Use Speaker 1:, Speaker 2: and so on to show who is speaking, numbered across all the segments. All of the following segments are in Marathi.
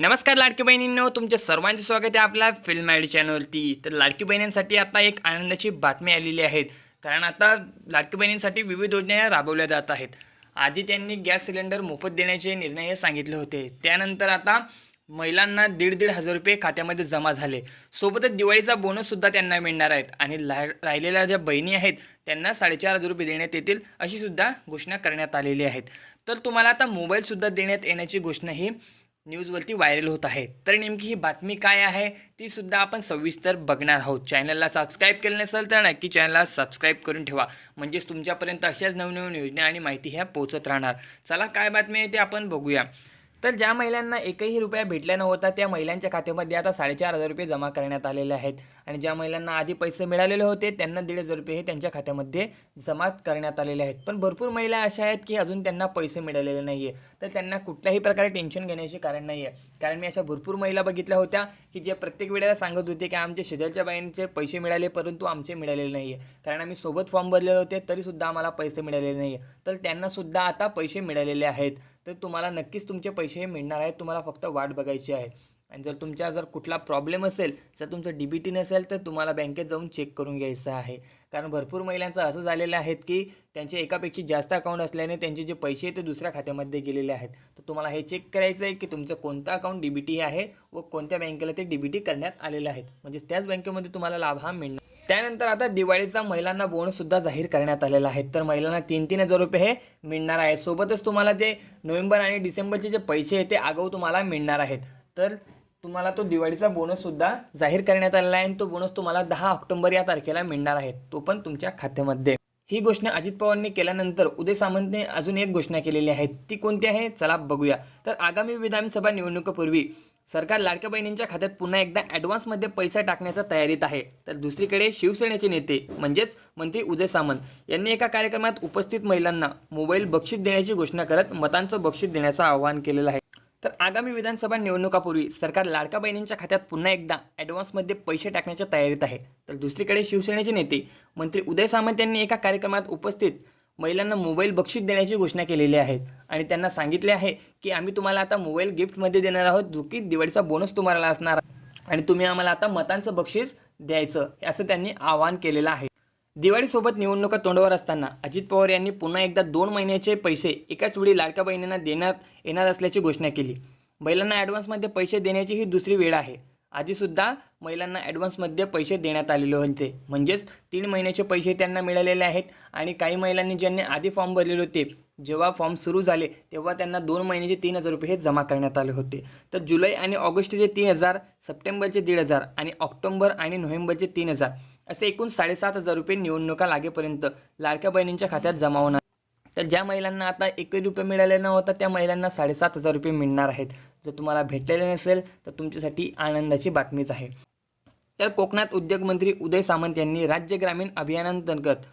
Speaker 1: नमस्कार लाडकी बहिणींनो तुमचे सर्वांचे स्वागत आहे आपल्या फिल्म आयडी चॅनलवरती. तर लाडकी बहिणींसाठी आता एक आनंदाची बातमी आलेली आहे. कारण आता लाडकी बहिणींसाठी विविध योजना राबवल्या जात आहेत. आधी त्यांनी गॅस सिलेंडर मोफत देण्याचे निर्णय हे सांगितले होते. त्यानंतर आता महिलांना दीड दीड हजार रुपये खात्यामध्ये जमा झाले. सोबतच दिवाळीचा बोनससुद्धा त्यांना मिळणार आहेत. आणि ला राहिलेल्या ज्या बहिणी आहेत त्यांना साडेचार हजार रुपये देण्यात येतील अशीसुद्धा घोषणा करण्यात आलेली आहेत. तर तुम्हाला आता मोबाईलसुद्धा देण्यात येण्याची घोषणा ही न्यूजवरती व्हायरल होत आहे. तर नेमकी ही बातमी काय आहे ती सुद्धा आपण सविस्तर बघणार आहोत. चॅनलला सबस्क्राईब केलं नसेल तर नक्की चॅनलला सबस्क्राईब करून ठेवा. म्हणजेच तुमच्यापर्यंत अशाच नवनवीन योजना आणि माहिती ह्या पोचत राहणार. चला काय बातमी आहे ते आपण बघूया. तर ज्या महिलांना एकही रुपया भेटला नव्हता त्या महिलांच्या खात्यामध्ये आता साडेचार हजार रुपये जमा करण्यात आलेले आहेत. आणि ज्या महिलांना आधी पैसे मिळालेले होते त्यांना दीड हजार रुपये हे त्यांच्या खात्यामध्ये जमा करण्यात आलेले आहेत. पण भरपूर महिला अशा आहेत की अजून त्यांना पैसे मिळालेले नाही आहे तर त्यांना कुठल्याही प्रकारे टेन्शन घेण्याचे कारण नाही आहे कारण मी अशा भरपूर महिला बघितल्या होत्या की जे प्रत्येक वेळेला सांगत होते की आमचे शेजारच्या बाईंचे पैसे मिळाले परंतु आमचे मिळालेले नाही आहे कारण आम्ही सोबत फॉर्म भरलेले होते तरीसुद्धा आम्हाला पैसे मिळालेले नाही आहे तर त्यांनासुद्धा आता पैसे मिळालेले आहेत. तर तुम्हाला नक्कीच तुमचे पैसे मिळणार आहेत तुम्हाला फक्त वाट बघायची आहे. आणि जर तुमच्या जर कुठला प्रॉब्लेम असेल जर तुमचं डी बी टी नसेल तर तुम्हाला बँकेत जाऊन चेक करून घ्यायचं आहे. कारण भरपूर महिलांचं असं झालेलं आहेत की त्यांचे एकापेक्षा जास्त अकाउंट असल्याने त्यांचे जे पैसे आहेत ते दुसऱ्या खात्यामध्ये गेलेले आहेत. तर तुम्हाला हे चेक करायचं आहे की तुमचं कोणतं अकाउंट डी बी टी आहे व कोणत्या बँकेला ते डी बी टी करण्यात आलेलं आहे. म्हणजे त्याच बँकेमध्ये तुम्हाला लाभ हा मिळणार त्यानंतर आता दिवाळीचा महिलांना बोनससुद्धा जाहीर करण्यात आलेला आहे. तर महिलांना तीन तीन हजार रुपये हे मिळणार आहेत. सोबतच तुम्हाला जे नोव्हेंबर आणि डिसेंबरचे जे पैसे आहेत ते आगाऊ तुम्हाला मिळणार आहेत. तर तुम्हाला तो दिवाळीचा बोनससुद्धा जाहीर करण्यात आलेला आहे आणि तो बोनस तुम्हाला दहा ऑक्टोबर या तारखेला मिळणार आहे. तो पण तुमच्या खात्यामध्ये. ही घोषणा अजित पवारांनी केल्यानंतर उदय सामंतने अजून एक घोषणा केलेली आहे. ती कोणती आहे? चला बघूया. तर आगामी विधानसभा निवडणुकीपूर्वी सरकार लाडक्या बहिणींच्या खात्यात पुन्हा एकदा ॲडव्हान्समध्ये पैसा टाकण्याच्या तयारीत आहे. तर दुसरीकडे शिवसेनेचे नेते म्हणजेच मंत्री उदय सामंत यांनी एका कार्यक्रमात उपस्थित महिलांना मोबाईल बक्षीस देण्याची घोषणा करत मतांचं बक्षीस देण्याचं आवाहन केलेलं आहे. तर आगामी विधानसभा निवडणुकापूर्वी सरकार लाडक्या बहिणींच्या खात्यात पुन्हा एकदा ॲडव्हान्समध्ये पैसे टाकण्याच्या तयारीत आहे. तर दुसरीकडे शिवसेनेचे नेते मंत्री उदय सामंत यांनी एका कार्यक्रमात उपस्थित महिलांना मोबाईल बक्षीस देण्याची घोषणा केलेली आहे. आणि त्यांना सांगितले आहे की आम्ही तुम्हाला आता मोबाईल गिफ्टमध्ये देणार आहोत जो की दिवाळीचा बोनस तुम्हाला असणार. आणि तुम्ही आम्हाला आता मतांचं बक्षीस द्यायचं असं त्यांनी आवाहन केलेलं आहे. दिवाळीसोबत निवडणुका तोंडावर असताना अजित पवार यांनी पुन्हा एकदा दोन महिन्याचे पैसे एकाच वेळी लाडक्या बहिणींना देण्यात येणार असल्याची घोषणा केली. महिलांना ॲडव्हान्समध्ये पैसे देण्याची ही दुसरी वेळ आहे. आधीसुद्धा महिलांना ॲडव्हान्समध्ये पैसे देण्यात आलेले होते. म्हणजेच तीन महिन्याचे पैसे त्यांना मिळालेले आहेत आणि काही महिलांनी ज्यांनी आधी फॉर्म भरलेले होते जेव्हा फॉर्म सुरू झाले तेव्हा त्यांना दोन महिन्याचे तीन हजार रुपये हे जमा करण्यात आले होते. तर जुलै आणि ऑगस्टचे तीन हजार सप्टेंबरचे दीड हजार आणि ऑक्टोबर आणि नोव्हेंबरचे तीन हजार असे एकूण साडेसात हजार रुपये निवडणुका लागेपर्यंत लाडक्या बहिणींच्या खात्यात जमा होणार. तर ज्या महिलांना आता एकही रुपये मिळाले नव्हता त्या महिलांना साडेसात हजार रुपये मिळणार आहेत. जर तुम्हाला भेटलेले नसेल तर तुमच्यासाठी आनंदाची बातमीच आहे. तर कोकणात उद्योगमंत्री उदय सामंत यांनी राज्य ग्रामीण अभियानांतर्गत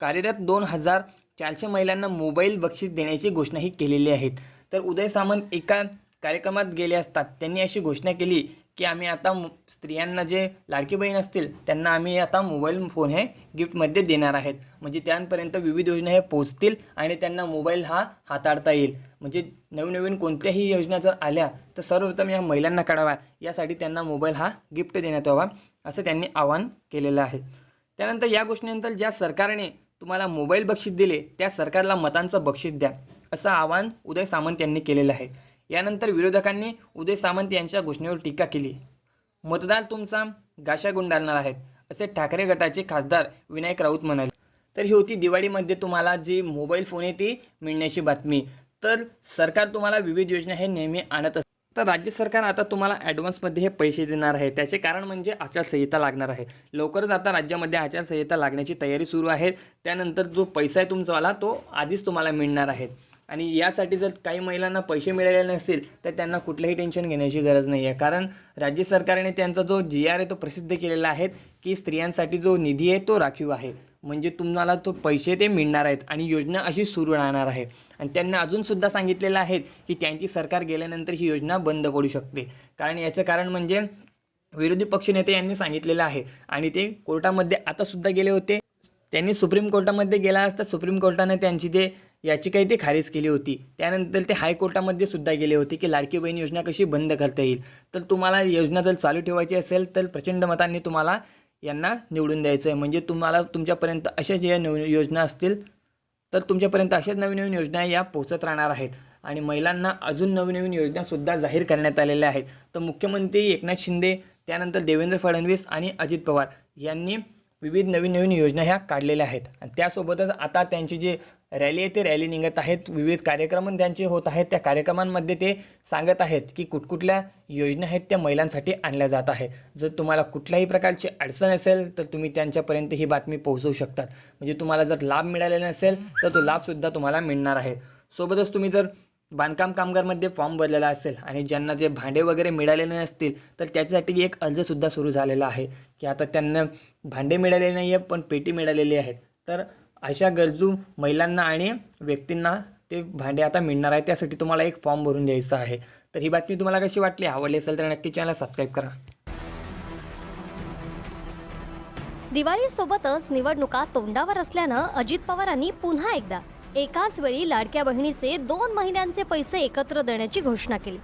Speaker 1: कार्यरत दोन हजार चारशे महिलांना मोबाईल बक्षीस देण्याची घोषणाही केलेली आहे तर उदय सामंत एका कार्यक्रमात गेले असतात. त्यांनी अशी घोषणा केली की आम्ही आता मु- स्त्रियांना जे लाडकी बहीण असतील त्यांना आम्ही आता मोबाईल फोन हे गिफ्टमध्ये देणार आहेत. म्हणजे त्यांपर्यंत विविध योजना हे पोहोचतील आणि त्यांना मोबाईल हा हाताळता येईल. म्हणजे नवीन नवीन कोणत्याही योजना जर आल्या तर सर्वप्रथम या महिलांना कळावा यासाठी त्यांना मोबाईल हा गिफ्ट देण्यात यावा असं त्यांनी आवाहन केलेलं आहे. त्यानंतर या गोष्टीनंतर ज्या सरकारने तुम्हाला मोबाईल बक्षीस दिले त्या सरकारला मतांचं बक्षीस द्या असं आवाहन उदय सामंत यांनी केलेलं आहे. यानंतर विरोधकांनी उदय सामंत यांच्या घोषणेवर टीका केली. मतदार तुमचा गाशा गुंडाळणार आहेत असे ठाकरे गटाचे खासदार विनायक राऊत म्हणाले. तर ही होती दिवाळीमध्ये तुम्हाला जी मोबाईल फोन आहे ती मिळण्याची बातमी. तर सरकार तुम्हाला विविध योजना हे नेहमी आणत असते. तर राज्य सरकार आता तुम्हाला ॲडव्हान्समध्ये हे पैसे देणार आहे. त्याचे कारण म्हणजे आचारसंहिता लागणार आहे. लवकरच आता राज्यामध्ये आचारसंहिता लागण्याची तयारी सुरू आहे. त्यानंतर जो पैसा आहे तुमचावाला तो आधीच तुम्हाला मिळणार आहे. आणि यासाठी जर काही महिलांना पैसे मिळालेले नसतील तर त्यांना कुठलंही टेन्शन घेण्याची गरज नाही आहे कारण राज्य सरकारने त्यांचा जो जी आर आहे तो प्रसिद्ध केलेला आहे की स्त्रियांसाठी जो निधी आहे तो राखीव आहे. म्हणजे तुम्हाला तो पैसे ते मिळणार आहेत आणि योजना अशी सुरू राहणार आहे. आणि त्यांना अजूनसुद्धा सांगितलेलं आहे की त्यांची सरकार गेल्यानंतर ही योजना बंद पडू शकते. कारण याचं कारण म्हणजे विरोधी पक्षनेते यांनी सांगितलेलं आहे. आणि ते कोर्टामध्ये आतासुद्धा गेले होते. त्यांनी सुप्रीम कोर्टामध्ये गेला असता सुप्रीम कोर्टाने त्यांची ते याचिकाही ते खारिज केली होती. त्यानंतर ते हायकोर्टामध्ये सुद्धा गेले होते की लाडकी बहीण योजना कशी बंद करता येईल. तर तुम्हाला योजना जर चालू ठेवायची असेल तर प्रचंड मतांनी तुम्हाला यांना निवडून द्यायचं आहे म्हणजे तुम्हाला तुमच्यापर्यंत अशाच या नव योजना असतील तर तुमच्यापर्यंत अशाच नवीन नवीन योजना या पोहोचत राहणार आहेत. आणि महिलांना अजून नवीन नवीन योजनासुद्धा जाहीर करण्यात आलेल्या आहेत. तर मुख्यमंत्री एकनाथ शिंदे त्यानंतर देवेंद्र फडणवीस आणि अजित पवार यांनी विविध नवीन नवीन योजना ह्या काढलेल्या आहेत. आणि त्यासोबतच आता त्यांची जे रॅली आहे ते रॅली निघत आहेत. विविध कार्यक्रम त्यांचे होत आहेत. त्या कार्यक्रमांमध्ये ते सांगत आहेत की कुठकुठल्या योजना आहेत त्या महिलांसाठी आणल्या जात आहे जर तुम्हाला कुठल्याही प्रकारची अडचण असेल तर तुम्ही त्यांच्यापर्यंत ही बातमी पोहोचवू शकतात. म्हणजे तुम्हाला जर लाभ मिळालेला नसेल तर तो लाभसुद्धा तुम्हाला मिळणार आहे. सोबतच तुम्ही जर बांधकाम कामगारमध्ये फॉर्म भरलेला असेल आणि ज्यांना जे भांडे वगैरे मिळालेले नसतील तर त्याच्यासाठी एक अर्जसुद्धा सुरू झालेला आहे. की आता त्यांना भांडे मिळालेले नाही आहे पण पेटी मिळालेली आहेत. तर अशा गरजू महिलांना आणि व्यक्तींना ते भांडे आता मिळणार आहे. त्यासाठी तुम्हाला एक फॉर्म भरून द्यायचा आहे. तर ही बातमी तुम्हाला कशी वाटली? आवडली असेल तर नक्की चॅनल सबस्क्राईब करा.
Speaker 2: दिवाळीसोबतच निवडणुका तोंडावर असल्यानं अजित पवारांनी पुन्हा एकदा एकाच वेळी लाडक्या बहिणीचे दोन महिन्यांचे पैसे एकत्र देण्याची घोषणा केली.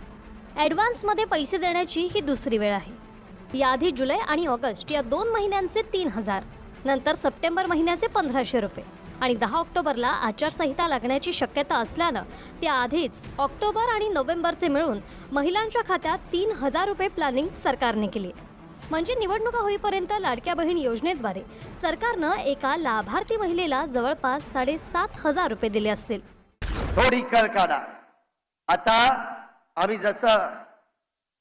Speaker 2: ॲडव्हान्समध्ये पैसे देण्याची ही दुसरी वेळ आहे. याआधी जुलै आणि ऑगस्ट या दोन महिन्यांचे तीन हजार. नंतर सप्टेंबर महिन्याचे पंधराशे रुपये. आणि दहा ऑक्टोबरला आचारसंहिता लागण्याची शक्यता असल्यानं त्याआधीच ऑक्टोबर आणि नोव्हेंबरचे मिळून महिलांच्या खात्यात तीन हजार रुपये प्लॅनिंग सरकारने केली. म्हणजे निवडणुका होईपर्यंत लाडक्या बहीण योजनेद्वारे सरकारनं एका लाभार्थी महिलेला जवळपास साडेसात हजार रुपये दिले असतील.
Speaker 3: थोडी कळ काढा. आता आम्ही जसं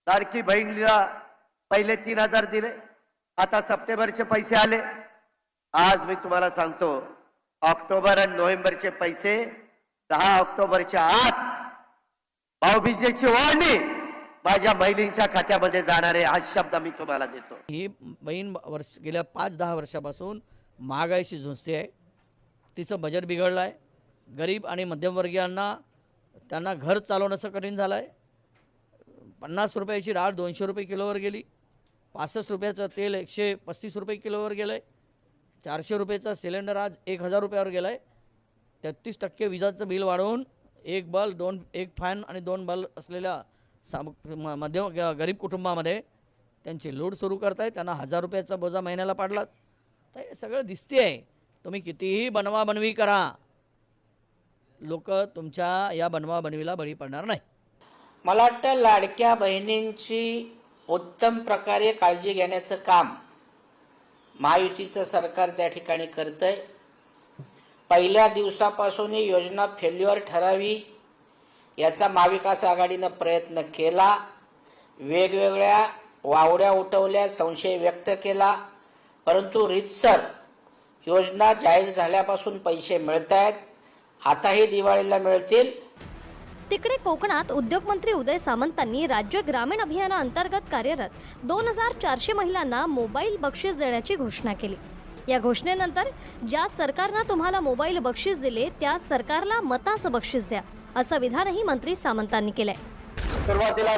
Speaker 3: लाडकी बहिणीला पहिले तीन हजार दिले आता सप्टेंबरचे पैसे आले. आज मी तुम्हाला सांगतो ऑक्टोबर आणि नोव्हेंबरचे पैसे दहा ऑक्टोबरच्या आत भाऊबीजेची ओळणी माझ्या बहिणींच्या खात्यामध्ये जाणार आहे हा शब्द मी तुम्हाला देतो.
Speaker 4: ही बहीण वर्ष गेल्या पाच दहा वर्षापासून महागाईशी झुंजते आहे. तिचं बजेट बिघडलं आहे. गरीब आणि मध्यमवर्गीयांना त्यांना घर चालवण्याचं कठीण झालं आहे. पन्नास रुपयाची डाळ दोनशे रुपये किलोवर गेली. पासष्ट रुपयाचं तेल एकशे पस्तीस रुपये किलोवर गेलं आहे चारशे रुपयेचा सिलेंडर आज एक हजार रुपयावर गेला आहे तेहतीस टक्के विजाचं बिल वाढवून एक बल दोन एक फॅन आणि दोन बल असलेल्या सा म- मध्यम ग- गरीब कुटुंबामध्ये त्यांची लूट सुरू करताय त्यांना हजार रुपयाचा बोजा महिन्याला पाडलात. तर हे सगळं दिसते आहे तुम्ही कितीही बनवाबनवी करा. लोक तुमच्या या बनवाबनवीला बळी पडणार नाही.
Speaker 5: मला वाटतं लाडक्या बहिणींची उत्तम प्रकारे काळजी घेण्याचं काम महायुतीचं सरकार त्या ठिकाणी करतंय. पहिल्या दिवसापासून ही योजना फेल्युअर ठरावी. याचा महाविकास आघाडीनं प्रयत्न केला. वेगवेगळ्या वावड्या उठवल्या संशय व्यक्त केला. परंतु रितसर योजना जाहीर झाल्यापासून पैसे मिळत आहेत आताही दिवाळीला मिळतील.
Speaker 2: तिकडे कोकणात उद्योगमंत्री उदय सामंतांनी राज्य ग्रामीण अभियानाअंतर्गत कार्यरत दोन हजार चारशे महिलांना मोबाईल बक्षीस देण्याची घोषणा केली. या घोषणेनंतर ज्या सरकारनं तुम्हाला मोबाईल बक्षीस दिले त्या सरकारला मताचं बक्षीस द्या असं विधानही मंत्री सामंतांनी केलंय.
Speaker 3: सुरुवातीला